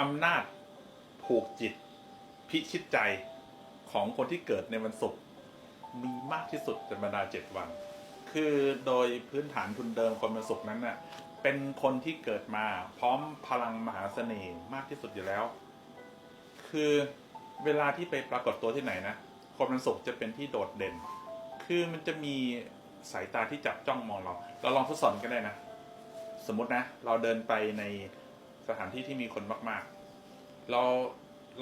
อำนาจผูกจิต พิชิตใจของคนที่เกิดในวันศุกร์มีมากที่สุดในบรรดาเจ็ดวัน คือโดยพื้นฐานทุนเดิมคนวันศุกร์นั้นน่ะเป็นคนที่เกิดมาพร้อมพลังมหาเสน่ห์มากที่สุดอยู่แล้ว คือเวลาที่ไปปรากฏตัวที่ไหนนะคนวันศุกร์จะเป็นที่โดดเด่น คือมันจะมีสายตาที่จับจ้องมองเรา เราลองทดสอบกันได้นะ สมมตินะ เราเดินไปใน สถานที่ที่มีคนมาก ๆ เรา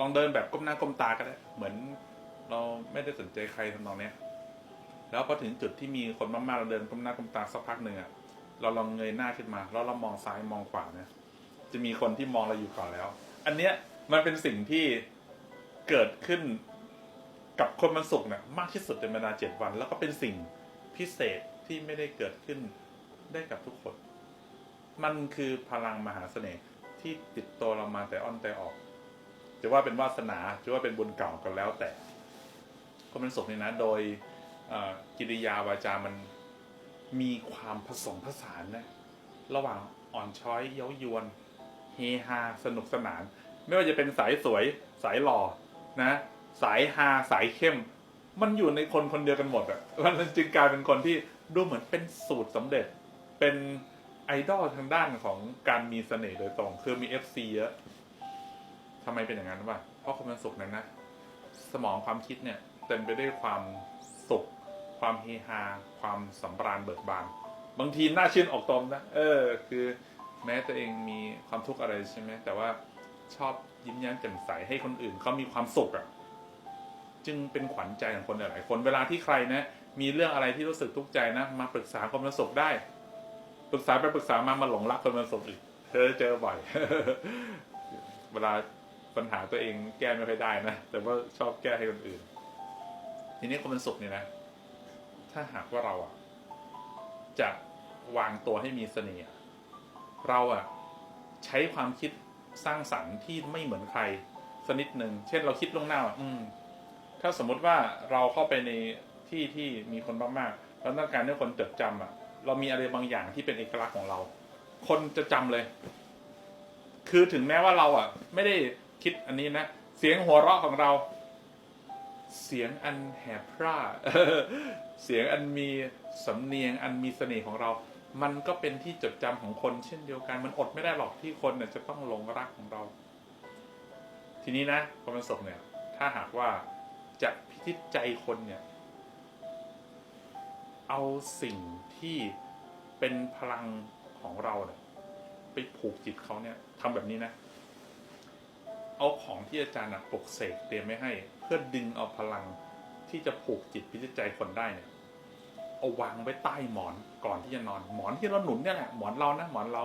ลองเดินแบบก้มหน้าก้มตาก็ได้ เหมือนเราไม่ได้สนใจใครทำนองเนี้ย แล้วพอถึงจุดที่มีคนมากๆเราเดินก้มหน้าก้มตาสักพักหนึ่งอะเราลองเงยหน้าขึ้นมา แล้วเรามองซ้ายมองขวาเนี่ย จะมีคนที่มองเราอยู่ก่อนแล้ว อันเนี้ยมันเป็นสิ่งที่เกิดขึ้นกับคนมันสุกเนี่ยมากที่สุดในบรรดาเจ็ดวัน แล้วก็เป็นสิ่งพิเศษที่ไม่ได้เกิดขึ้นได้กับทุกคน มันคือพลังมหาเสน่ห์ ที่ติดตัวเรามาแต่อ้อนแต่ออก จะว่าเป็นวาสนาจะว่าเป็นบุญเก่ากันแล้วแต่คนมันสุกร์เนี่ยนะ โดยกิริยาวาจามันมีความผสมผสานนะระหว่างอ่อนช้อยเย้ายวนเฮฮาสนุกสนาน ไม่ว่าจะเป็นสายสวยสายหล่อนะ สายฮาสายเข้ม มันอยู่ในคนคนเดียวกันหมดอะ่ะมันจึงกลายเป็นคนที่ดูเหมือนเป็นสูตรสำเร็จเป็น ดอลทางด้านของการมีเสน่ห์โดยตรง คือมี FC เยอะทำไมเป็นอย่างนั้นวะเพราะคนมันสุขนั้นนะ สมองความคิดเนี่ย เต็มไปด้วยความสุข ความเฮฮา ความสำราญเบิกบาน บางทีน่าชื่นออกตมนะ เออ คือแม้ตัวเองมีความทุกข์อะไรใช่ไหม แต่ว่าชอบยิ้มแย้มแจ่มใสให้คนอื่นเขามีความสุขอะ่ะ จึงเป็นขวัญใจของคนหลายๆคน เวลาที่ใครนะ มีเรื่องอะไรที่รู้สึกทุกข์ใจนะ มาปรึกษาคนมันสุขได้ ปรึกษาไปปรึกษามามาหลงรักคนมันสุขอีกเธอเจอบ่อย เวลาปัญหาตัวเองแก้ไม่ค่อยได้นะ แต่ว่าชอบแก้ให้คนอื่น ทีนี้คนมันสุขเนี่ยนะ ถ้าหากว่าเราอะ จะวางตัวให้มีเสน่ห์เราอะ ใช้ความคิดสร้างสรรค์ที่ไม่เหมือนใครสนิดหนึ่ง เช่นเราคิดล่วงหน้าว่าอืม ถ้าสมมติว่าเราเข้าไปในที่ที่มีคนมากๆแล้วต้องการให้คนจดจำอะ เรามีอะไรบางอย่างที่เป็นเอกลักษณ์ของเรา คนจะจำเลย คือถึงแม้ว่าเราอะ ไม่ได้คิดอันนี้นะ เสียงหัวเราะของเรา เสียงอันแหบพร่าเสียงอันมีสำเนียงอันมีเสน่ห์ของเรา มันก็เป็นที่จดจำของคน เช่นเดียวกัน มันอดไม่ได้หรอกที่คนเนี่ยจะต้องหลงรักของเรา ทีนี้นะความประสบเนี่ย ถ้าหากว่าจะพิจิตใจคนเนี่ย เอาสิ่งที่เป็นพลังของเราเนี่ยไปผูกจิตเขาเนี่ยทำแบบนี้นะ เอาของที่อาจารย์ปกเสกเตรียมไว้ให้ เพื่อดึงเอาพลังที่จะผูกจิตพิจิตใจคนได้เนี่ยเอาวางไว้ใต้หมอนก่อนที่จะนอน หมอนที่เราหนุนเนี่ยแหละหมอนเรานะหมอนเรา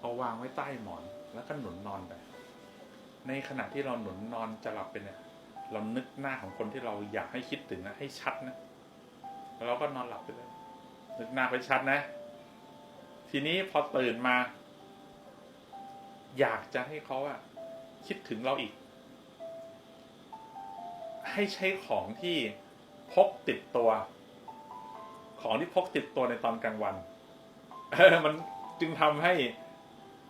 เอาวางไว้ใต้หมอนแล้วก็หนุนนอนไปในขณะที่เราหนุนนอนจะหลับไปเนี่ยเรานึกหน้าของคนที่เราอยากให้คิดถึงนะให้ชัดนะ แล้วเราก็นอนหลับไปเลยนึกหน้าไปชัดนะ ทีนี้พอตื่นมา อยากจะให้เขาอะคิดถึงเราอีก ให้ใช้ของที่พกติดตัว ของที่พกติดตัวในตอนกลางวันเออมันจึงทำให้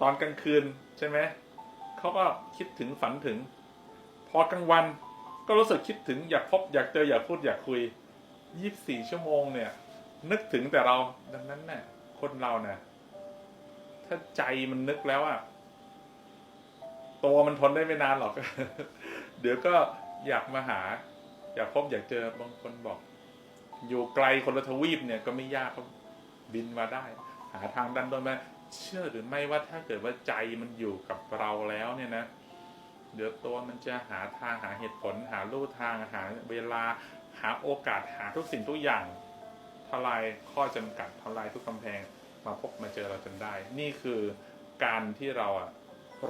ตอนกลางคืนใช่ไหมเขาก็คิดถึงฝันถึง พอกลางวันก็รู้สึกคิดถึงอยากพบอยากเจออยากพูดอยากคุย ยี่สิบสี่ชั่วโมงเนี่ย นึกถึงแต่เราดังนั้นเนี่ยคนเราเนี่ยถ้าใจมันนึกแล้วอะตัวมันทนได้ไม่นานหรอก เดี๋ยวก็อยากมาหา อยากพบอยากเจอบางคนบอก อยู่ไกลคนละทวีปเนี่ยก็ไม่ยากก็บินมาได้ หาทางดันโดนมาเชื่อหรือไม่ว่าถ้าเกิดว่าใจมันอยู่กับเราแล้วเนี่ยนะ เดี๋ยวตัวมันจะหาทางหาเหตุผล หาลู่ทางหาเวลา หาโอกาสหาทุกสิ่งทุกอย่างทลายข้อจำกัดทลายทุกกำแพงมาพบมาเจอเราจนได้ นี่คือการที่เราอะ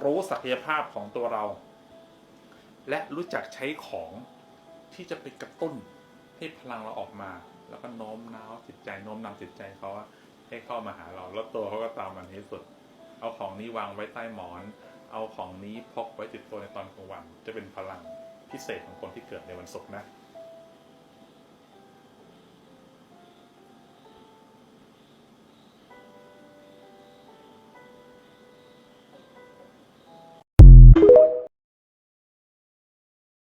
รู้ศักยภาพของตัวเรา และรู้จักใช้ของที่จะไปกระตุ้นให้พลังเราออกมา แล้วก็โน้มน้าวจิตใจโน้มนำจิตใจเขาให้เข้ามาหาเรา แล้วตัวเขาก็ตามมันที่สุด เอาของนี้วางไว้ใต้หมอน เอาของนี้พกไว้ติดตัวในตอนกลางวัน จะเป็นพลังพิเศษของคนที่เกิดในวันศุกร์นะ